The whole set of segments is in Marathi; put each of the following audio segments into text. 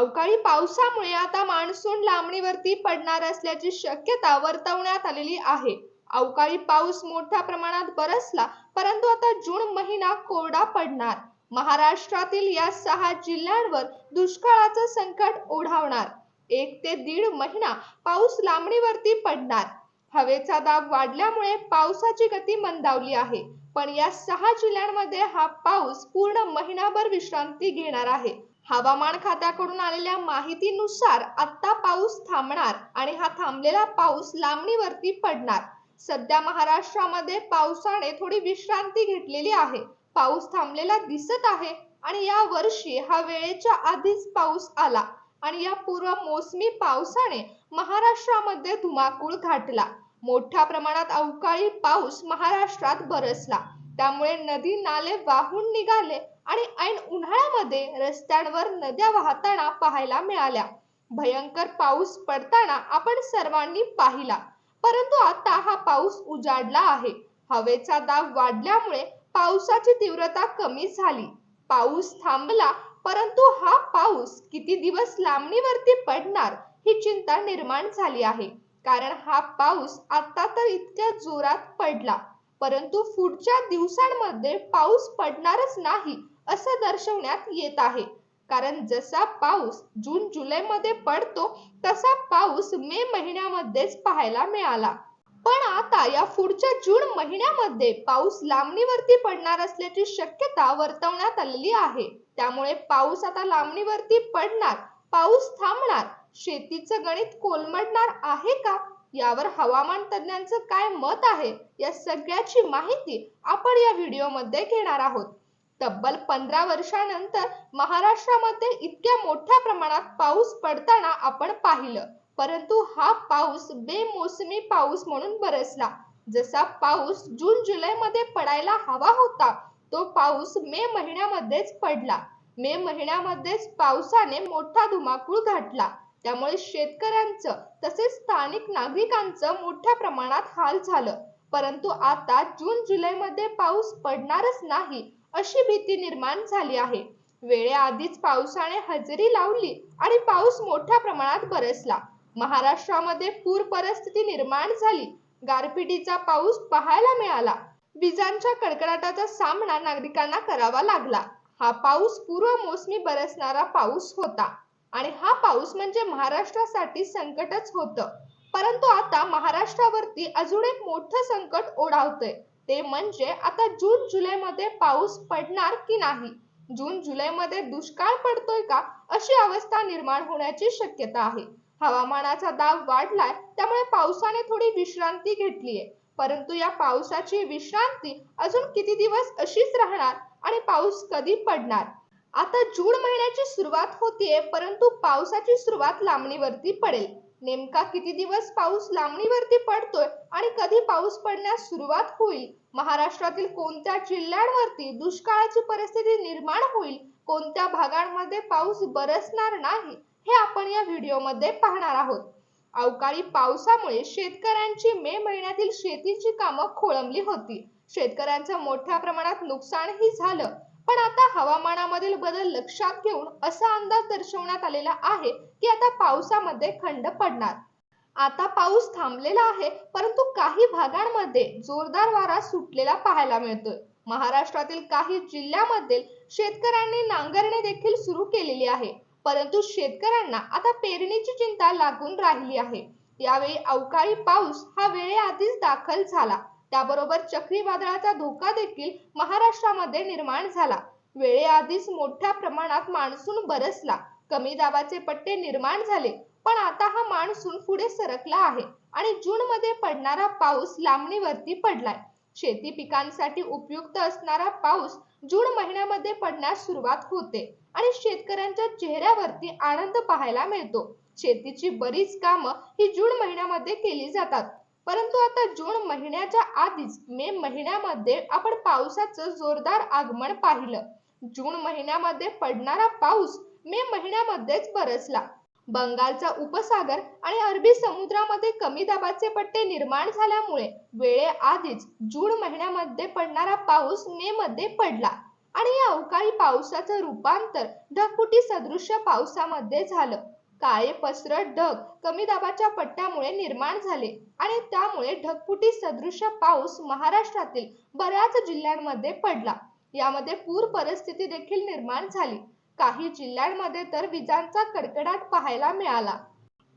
अवकाळी पावसामुळे आता मान्सून लांबणीवरती पडणार असल्याची शक्यता वर्तवण्यात आलेली आहे. अवकाळी पाऊस मोठ्या प्रमाणात बरसला परंतु आता जून महिना कोरडा पडणार. महाराष्ट्रातील या सहा जिल्ह्यांवर दुष्काळाचं संकट ओढावणार. एक ते दीड महिना पाऊस लांबणीवरती पडणार. हवेचा दाब वाढल्यामुळे पावसाची गती मंदावली आहे. पण या सहा जिल्ह्यांमध्ये हा पाऊस पूर्ण महिनाभर विश्रांती घेणार आहे. हवामान खात्याकडून आलेल्या माहितीनुसार आता पाऊस थांबणार आणि हा थांबलेला पाऊस लांबणीवरती पडणार. सध्या महाराष्ट्रामध्ये पावसाने थोडी विश्रांती घेतलेली आहे. पाऊस थांबलेला दिसत आहे आणि या वर्षी हा वेळेच्या आधीच पाऊस आला आणि या पूर्व मोसमी पावसाने महाराष्ट्रामध्ये धुमाकूळ घातला. मोठ्या प्रमाणात अवकाळी पाऊस महाराष्ट्रात बरसला. त्यामुळे नदी नाले वाहून निघाले आणि ऐन उन्हाळ्यामध्ये रस्त्यांवर नद्या वाहताना पाहायला मिळाल्या. भयंकर पाऊस पडताना आपण सर्वांनी पाहिला परंतु आता हा पाऊस उजाडला आहे. हवेचा दाब वाढल्यामुळे पावसाची तीव्रता कमी झाली. पाऊस थांबला परंतु हा पाऊस किती दिवस लांबणीवरती पडणार ही चिंता निर्माण झाली आहे. कारण हा पाऊस आता तर इतक्या जोरात पडला. परंतु पुढच्या दिवसांमध्ये पाऊस पडणारच नाही असं दर्शवण्यात येत आहे. कारण जसा पाऊस जून जुलै मध्ये पडतो तसा पाऊस मे महिन्यामध्येच पाहायला मिळाला. पण आता या पुढच्या जून महिन्यामध्ये पाऊस लांबणीवरती पडणार असल्याची शक्यता वर्तवण्यात आलेली आहे. त्यामुळे पाऊस आता लांबणीवरती पडणार पाऊस थांबणार. शेतीचं गणित कोलमडणार आहे का? यावर हवामान तज्ज्ञांचं काय मत आहे या सगळ्याची माहिती आपण या व्हिडिओमध्ये घेणार आहोत. तब्बल पंधरा वर्षानंतर महाराष्ट्रामध्ये इतक्या मोठ्या प्रमाणात पाऊस पडताना आपण पाहिलं. परंतु हा पाऊस बेमोसमी पाऊस म्हणून बरसला. जसा पाऊस जून जुलै मध्ये पडायला हवा होता तो पाऊस मे महिन्यामध्येच पडला. मे महिन्यामध्येच पावसाने मोठा धुमाकूळ घातला. त्यामुळे शेतकऱ्यांचं तसेच स्थानिक नागरिकांचं मोठ्या प्रमाणात हाल झालं. परंतु आता जून जुलै मध्ये पाऊस पडणारच नाही अशी भीती निर्माण झाली आहे. वेळेआधीच पावसाने हजेरी लावली आणि पाऊस मोठ्या प्रमाणात बरसला. महाराष्ट्रामध्ये पूर परिस्थिती निर्माण झाली. गारपिटीचा पाऊस पाहायला मिळाला. विजांच्या कडकडाटाचा सामना नागरिकांना करावा लागला. हा पाऊस पूर्व मोसमी बरसणारा पाऊस होता. आणि हा पाऊस म्हणजे महाराष्ट्रासाठी संकटच होतं. परंतु आता महाराष्ट्रावरती अजून एक मोठं संकट ओढावतंय. ते म्हणजे आता जून जुलै मध्ये पाऊस पडणार की नाही? जून जुलै मध्ये दुष्काळ पडतोय का? अशी अवस्था निर्माण होण्याची शक्यता आहे. हवामानाचा दाब वाढलाय त्यामुळे पावसाने थोडी विश्रांती घेतलीये. परंतु या पावसाची विश्रांती अजून किती दिवस अशीच राहणार? आणि पाऊस कधी पडणार? आता जून महिन्याची सुरुवात होतीये परंतु पावसाची सुरुवात लांबणीवरती पडेल. नेमका किती दिवस पाऊस लांबणीवरती पडतोय आणि कधी पाऊस पडण्यास सुरुवात होईल? महाराष्ट्रातील कोणत्या जिल्ह्यांवरती दुष्काळाची परिस्थिती निर्माण होईल? कोणत्या भागांमध्ये पाऊस बरसणार नाही? हे आपण या व्हिडिओमध्ये पाहणार आहोत. अवकाळी पावसामुळे शेतकऱ्यांची मे महिन्यातील शेतीची कामं खोळंबली होती. शेतकऱ्यांचं मोठ्या प्रमाणात नुकसानही झालं. पण आता हवामानामधील बदल लक्षात घेऊन असा अंदाज दर्शवण्यात आलेला आहे की आता पावसामध्ये खंड पडणार. आता पाऊस थांबलेला आहे परंतु काही भागांमध्ये जोरदार वारा सुटलेला पाहायला मिळतोय. महाराष्ट्रातील काही जिल्ह्यामध्ये शेतकऱ्यांनी नांगरणी देखील सुरू केलेली आहे परंतु शेतकऱ्यांना आता पेरणीची चिंता लागून राहिली आहे. यावेळी अवकाळी पाऊस हा वेळेआधीच दाखल झाला. त्याबरोबर चक्रीवादळाचा धोका देखील महाराष्ट्रामध्ये निर्माण झाला. वेळेआधीच मोठ्या प्रमाणात मान्सून बरसला. कमी दाबाचे पट्टे निर्माण झाले. पण आता हा मान्सून पुढे सरकला आहे आणि जून मध्ये पडणारा पाऊस लांबणीवरती पडलाय. शेती पिकांसाठी उपयुक्त असणारा पाऊस जून महिन्यामध्ये पडण्यास सुरुवात होते आणि शेतकऱ्यांच्या चेहऱ्यावरती आनंद पाहायला मिळतो. शेतीची बरीच कामं ही जून महिन्यामध्ये केली जातात. परंतु आता जून महिन्याच्या आधीच मे महिन्यामध्ये आपण पावसाचं जोरदार आगमन पाहिलं. जून महिन्यामध्ये पडणारा पाऊस मे महिन्यामध्येच बरसला. बंगालचा उपसागर आणि अरबी समुद्रामध्ये कमी दाबाचे पट्टे निर्माण झाल्यामुळे वेळेआधीच जून महिन्यामध्ये पडणारा पाऊस मे मध्ये पडला. आणि या अवकाळी पावसाचं रूपांतर ढगफुटी सदृश्य पावसामध्ये झालं. काळे पसरट ढग कमी दाबाच्या पट्ट्यामुळे निर्माण झाले आणि त्यामुळे ढगफुटी सदृश पाऊस महाराष्ट्रातील बऱ्याच जिल्ह्यांमध्ये पडला. यामध्ये पूर परिस्थिती देखील निर्माण झाली. काही जिल्ह्यांमध्ये तर विजांचा कडकडाट पाहायला मिळाला.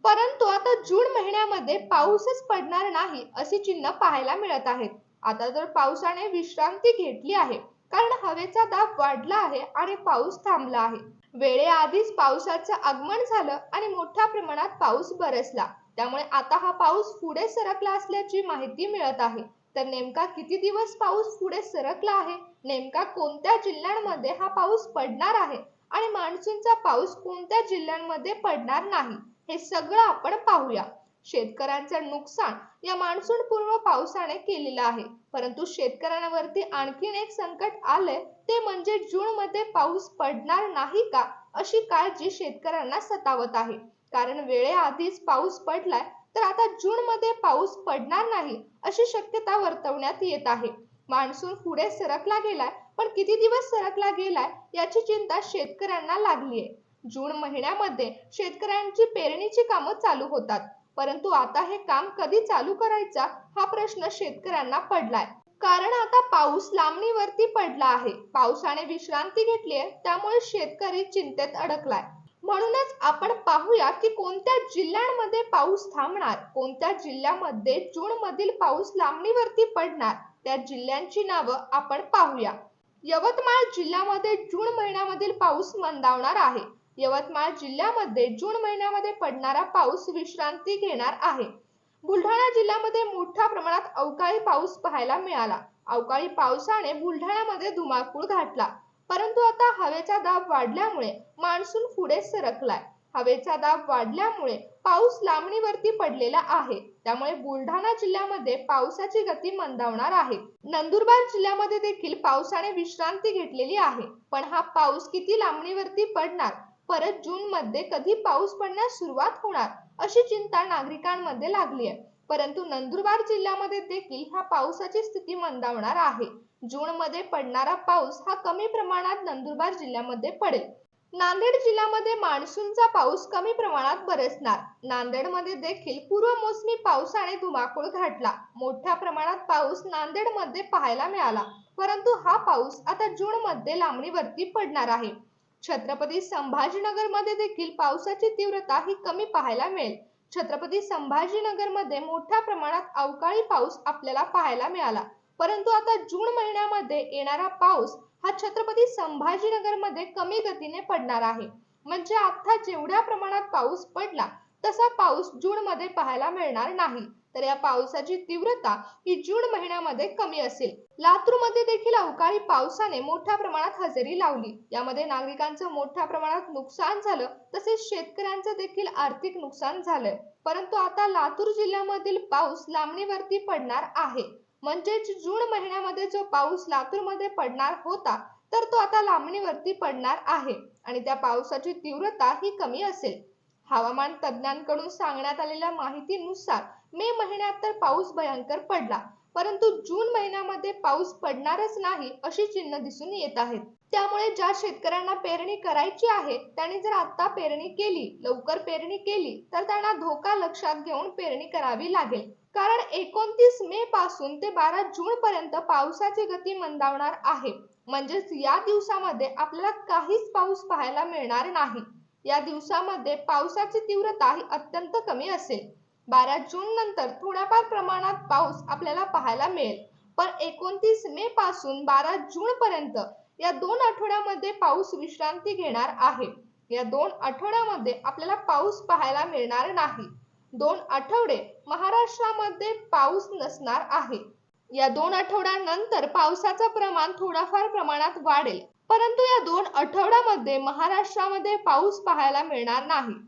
परंतु आता जून महिन्यामध्ये पाऊसच पडणार नाही अशी चिन्ह पाहायला मिळत आहेत. आता तर पावसाने विश्रांती घेतली आहे. कारण हवेचा दाब वाढला आहे आणि पाऊस थांबला आहे. वेळेआधीच पावसाचं आगमन झालं आणि मोठ्या प्रमाणात पाऊस बरसला. त्यामुळे आता हा पाऊस पुढे सरकला असल्याची माहिती मिळत आहे. तर नेमका किती दिवस पाऊस पुढे सरकला आहे? नेमका कोणत्या जिल्ह्यांमध्ये हा पाऊस पडणार आहे? आणि मान्सूनचा पाऊस कोणत्या जिल्ह्यांमध्ये पडणार नाही? हे सगळं आपण पाहूया. शेतकऱ्यांचं नुकसान या मान्सून पूर्व पावसाने केलेलं आहे. परंतु शेतकऱ्यांवरती आणखीन एक संकट आले ते म्हणजे जून मध्ये पाऊस पडणार नाही का अशी काळजी शेतकऱ्यांना सतावत आहे. कारण वेळेआधीच पाऊस पडलाय तर आता जून मध्ये पाऊस पडणार नाही अशी शक्यता वर्तवण्यात येत आहे. मान्सून पुढे सरकला गेलाय पण किती दिवस सरकला गेलाय याची चिंता शेतकऱ्यांना लागली आहे जून महिन्यामध्ये शेतकऱ्यांची पेरणीची कामं चालू होतात. परंतु आता हे काम कधी चालू करायचा हा प्रश्न शेतकऱ्यांना पडलाय. कारण आता पाऊस लांबणीवरती पडला आहे. पावसाने विश्रांती घेतली आहे त्यामुळे शेतकरी चिंतेत अडकलाय. म्हणूनच आपण पाहूया की कोणत्या जिल्ह्यांमध्ये पाऊस थांबणार? कोणत्या जिल्ह्यामध्ये जून मधील पाऊस लांबणीवरती पडणार? त्या जिल्ह्यांची नावं आपण पाहूया. यवतमाळ जिल्ह्यामध्ये जून महिन्यामधील पाऊस मंदावणार आहे. यवतमाळ जिल्ह्यामध्ये जून महिन्यामध्ये पडणारा पाऊस विश्रांती घेणार आहे. बुलढाणा जिल्ह्यामध्ये मोठ्या प्रमाणात अवकाळी पाऊस पाहायला मिळाला. अवकाळी पावसाने बुलढाण्यामध्ये धुमाकूळ घातला. परंतु आता हवेचा दाब वाढल्यामुळे मान्सून पुढे सरकलाय. हवेचा दाब वाढल्यामुळे पाऊस लांबणीवरती पडलेला आहे. त्यामुळे बुलढाणा जिल्ह्यामध्ये पावसाची गती मंदावणार आहे. नंदुरबार जिल्ह्यामध्ये देखील पावसाने विश्रांती घेतलेली आहे. पण हा पाऊस किती लांबणीवरती पडणार? परत जून मध्ये कधी पाऊस पडण्यास सुरुवात होणार अशी चिंता नागरिकांमध्ये लागली आहे. परंतु नंदुरबार जिल्ह्यामध्ये देखील ह्या पावसाची स्थिती मंदावणार आहे. जून मध्ये पडणारा पाऊस हा कमी प्रमाणात नंदुरबार जिल्ह्यामध्ये पडेल. नांदेड जिल्ह्यामध्ये मान्सूनचा पाऊस कमी प्रमाणात बरसणार. नांदेडमध्ये देखील पूर्व मोसमी पावसाने धुमाकूळ घातला. मोठ्या प्रमाणात पाऊस नांदेडमध्ये पाहायला मिळाला. परंतु हा पाऊस आता जून मध्ये लांबणीवरती पडणार आहे. छत्रपती संभाजीनगरमध्ये देखील पावसाची तीव्रता ही कमी पाहायला मिळेल. छत्रपती संभाजीनगरमध्ये मोठ्या प्रमाणात अवकाळी पाऊस आपल्याला पाहायला मिळाला. परंतु आता जून महिन्यामध्ये येणारा पाऊस हा छत्रपती संभाजीनगरमध्ये कमी गतीने पडणार आहे. म्हणजे आता जेवढ्या प्रमाणात पाऊस पडला तसा पाऊस जून मध्ये पाहायला मिळणार नाही. तर या पावसाची तीव्रता ही जून महिन्यामध्ये कमी असेल. लातूरमध्ये देखील अवकाळी पावसाने मोठ्या प्रमाणात हजेरी लावली. यामध्ये नागरिकांचं मोठ्या प्रमाणात नुकसान झालं तसेच शेतकऱ्यांचं देखील आर्थिक नुकसान झालंय. परंतु आता लातूर जिल्ह्यामधील पाऊस लांबणीवरती पडणार आहे. म्हणजेच जून महिन्यामध्ये जो पाऊस लातूरमध्ये पडणार होता तर तो आता लांबणीवरती पडणार आहे. आणि त्या पावसाची तीव्रता ही कमी असेल. हवामान तज्ज्ञांकडून सांगण्यात आलेल्या माहितीनुसार मे महिन्यात तर पाऊस भयंकर पडला परंतु जून महिन्यामध्ये पाऊस पडणारच नाही अशी चिन्ह दिसून येत आहेत. त्यामुळे ज्या शेतकऱ्यांना पेरणी करायची आहे त्यांनी जर आता पेरणी केली लवकर पेरणी केली तर त्यांना धोका लक्षात घेऊन पेरणी करावी लागेल. कारण एकोणतीस मे पासून ते बारा जून पर्यंत पावसाची गती मंदावणार आहे. म्हणजेच या दिवसामध्ये आपल्याला काहीच पाऊस पाहायला मिळणार नाही. या दिवसामध्ये पावसाची तीव्रता ही अत्यंत कमी असेल. बारा जून नंतर थोड्याफार प्रमाणात पाऊस आपल्याला पाहायला मिळेल. पण एकोणतीस मे पासून बारा जून पर्यंत या दोन आठवड्यामध्ये पाऊस विश्रांती घेणार आहे. या दोन आठवड्यामध्ये आपल्याला पाऊस पाहायला मिळणार नाही. दोन आठवडे महाराष्ट्रामध्ये पाऊस नसणार आहे. या दोन आठवड्यानंतर पावसाचं प्रमाण थोडाफार प्रमाणात वाढेल. परंतु या दोन आठवड्यामध्ये महाराष्ट्रामध्ये पाऊस पाहायला मिळणार नाही.